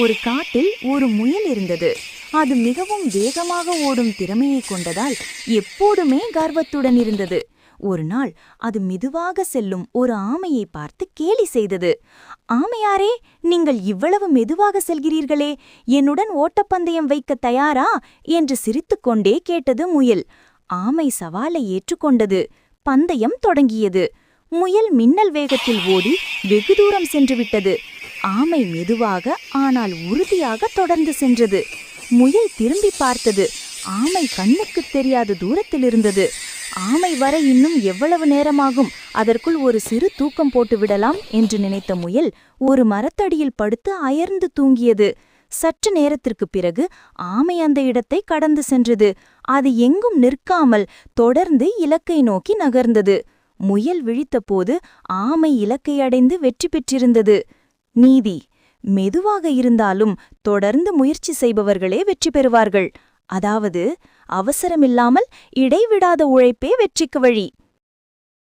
ஒரு காட்டில் ஒரு முயல் இருந்தது. அது மிகவும் வேகமாக ஓடும் திறமையை கொண்டதால் எப்போதுமே கர்வத்துடன் இருந்தது. ஒரு நாள் அது மெதுவாக செல்லும் ஒரு ஆமையை பார்த்து கேலி செய்தது. ஆமையாரே நீங்கள் இவ்வளவு மெதுவாக செல்கிறீர்களே என்னுடன் ஓட்டப்பந்தயம் வைக்க தயாரா? என்று சிரித்துக்கொண்டே கேட்டது முயல். ஆமை சவாலை ஏற்றுக்கொண்டது. பந்தயம் தொடங்கியது. முயல் மின்னல் வேகத்தில் ஓடி வெகு தூரம் சென்றுவிட்டது ஆமை மெதுவாக ஆனால் உறுதியாக தொடர்ந்து சென்றது. முயல் திரும்பி பார்த்தது. ஆமை கண்ணுக்குத் தெரியாத தூரத்தில் இருந்தது. ஆமை வர இன்னும் எவ்வளவு நேரமாகும்? அதற்குள் ஒரு சிறு தூக்கம் போட்டு விடலாம் என்று நினைத்த முயல் ஒரு மரத்தடியில் படுத்து அயர்ந்து தூங்கியது. சற்று நேரத்திற்குப் பிறகு ஆமை அந்த இடத்தை கடந்து சென்றது. அது எங்கும் நிற்காமல் தொடர்ந்து இலக்கை நோக்கி நகர்ந்தது. முயல் விழித்தபோது ஆமை இலக்கை அடைந்து வெற்றி பெற்றிருந்தது. நீதி மெதுவாக இருந்தாலும் தொடர்ந்து முயற்சி செய்பவர்களே வெற்றி பெறுவார்கள். அதாவது அவசரமில்லாமல் இடைவிடாத உழைப்பே வெற்றிக்கு வழி.